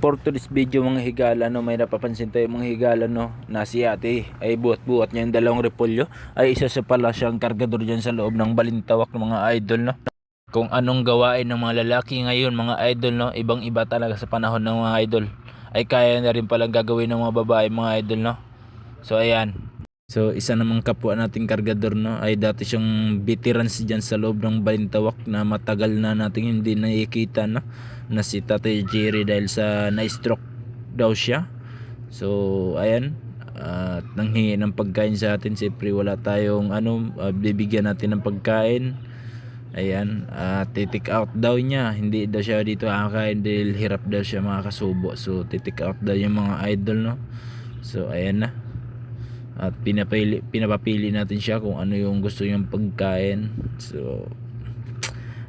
for today's video mga higala no? May napapansin tayo mga higala no? Na si ate ay buhat-buhat niya yung dalawang repolyo. Ay isa sa pala siyang kargador dyan sa loob ng balintawak ng mga idol no? Kung anong gawain ng mga lalaki ngayon mga idol no? Ibang iba talaga sa panahon ng mga idol. Ay kaya na rin palang gagawin ng mga babae mga idol no? So ayan So isa namang kapwa nating kargador no ay dati siyang veterans diyan sa loob ng balintawak na matagal na nating hindi nakikita no na si Tatay Jerry dahil sa na-stroke daw siya. So ayan at nanghingi ng pagkain sa atin siyempre wala tayong ano ah, bibigyan natin ng pagkain. Ayan, at titik out daw niya. Hindi daw siya dito kakain dahil hirap daw siya makakasubo. So titik out daw yung mga idol no. So ayan na at pinapili pinapapili natin siya kung ano yung gusto niyang pagkain. So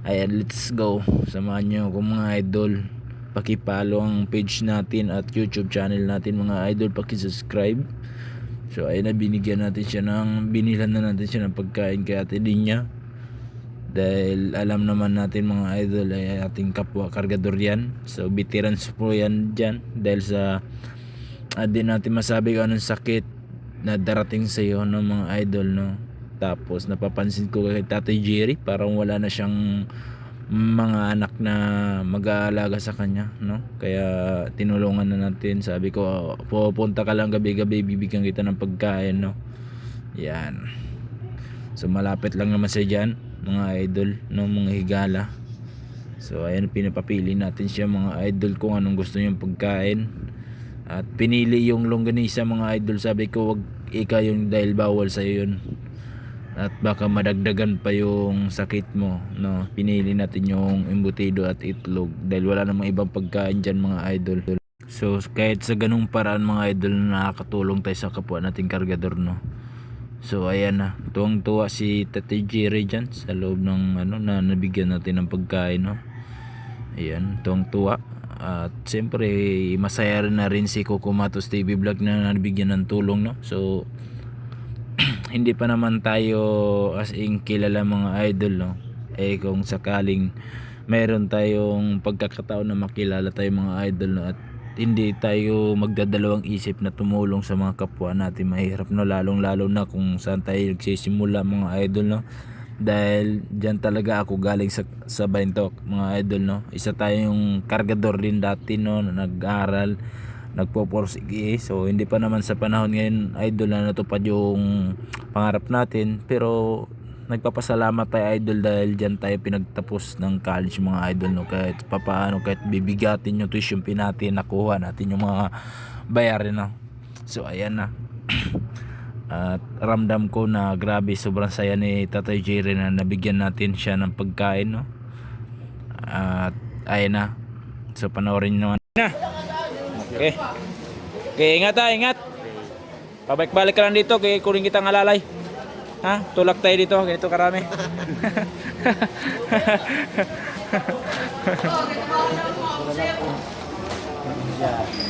ayan let's go. Samahan niyo ako mga idol. Pakipalo ang page natin at youtube channel natin mga idol. Pakisubscribe. So ayan na binigyan natin siya ng binilan na natin siya ng pagkain kay ate niya dahil alam naman natin mga idol ay ating kapwa kargador yan. So veterans po yan dyan. Dahil sa di natin masabi kung anong sakit na darating sa iyo ng mga idol no? Tapos napapansin ko kay Tatay Jerry parang wala na siyang mga anak na mag-aalaga sa kanya no? Kaya tinulungan na natin. Sabi ko pupunta ka lang gabi-gabi bibigyan kita ng pagkain no? Yan. So malapit lang naman sa dyan mga idol no? Mga higala. So ayan pinapapili natin siya mga idol kung anong gusto niyang pagkain at pinili yung longganisa mga idol. Sabi ko wag ika yung dahil bawal sa yun. At baka madagdagan pa yung sakit mo no? Pinili natin yung embutido at itlog dahil wala namang ibang pagkain dyan mga idol. So kahit sa ganung paraan mga idol nakakatulong tayo sa kapwa nating kargador no? So ayan na tuwang tuwa si Tate Jerry dyan sa loob ng ano na nabigyan natin ng pagkain no? Ayan tuwang tuwa at siyempre masaya na rin si Coco Matos TV Vlog na nabigyan ng tulong no? So hindi pa naman tayo as in kilala mga idol no? Eh kung sakaling meron tayong pagkakataon na makilala tayo mga idol no? At hindi tayo magdadalawang isip na tumulong sa mga kapwa natin. Mahirap no? Lalong lalo na kung saan tayo nagsisimula mga idol no dahil diyan talaga ako galing sa sa Baintok mga idol no? Isa tayong kargador din dati no? Na nag-aral nagpo-porsige so hindi pa naman sa panahon ngayon idol na natupad yung pangarap natin. Pero nagpapasalamat tayo idol dahil diyan tayo pinagtapos ng college mga idol no? Kahit papaano kahit bibigatin yung tuition fee natin nakuha natin yung mga bayarin no? So ayan na at ramdam ko na grabe sobrang saya ni Tatay Jerry na nabigyan natin siya ng pagkain no? At ayun na. So panoorin nyo naman. Na. Okay. Okay ingat ha ingat. Pabalik-balik ka lang dito kaya kunin kita alalay. Ha? Tulak tayo dito ganito karami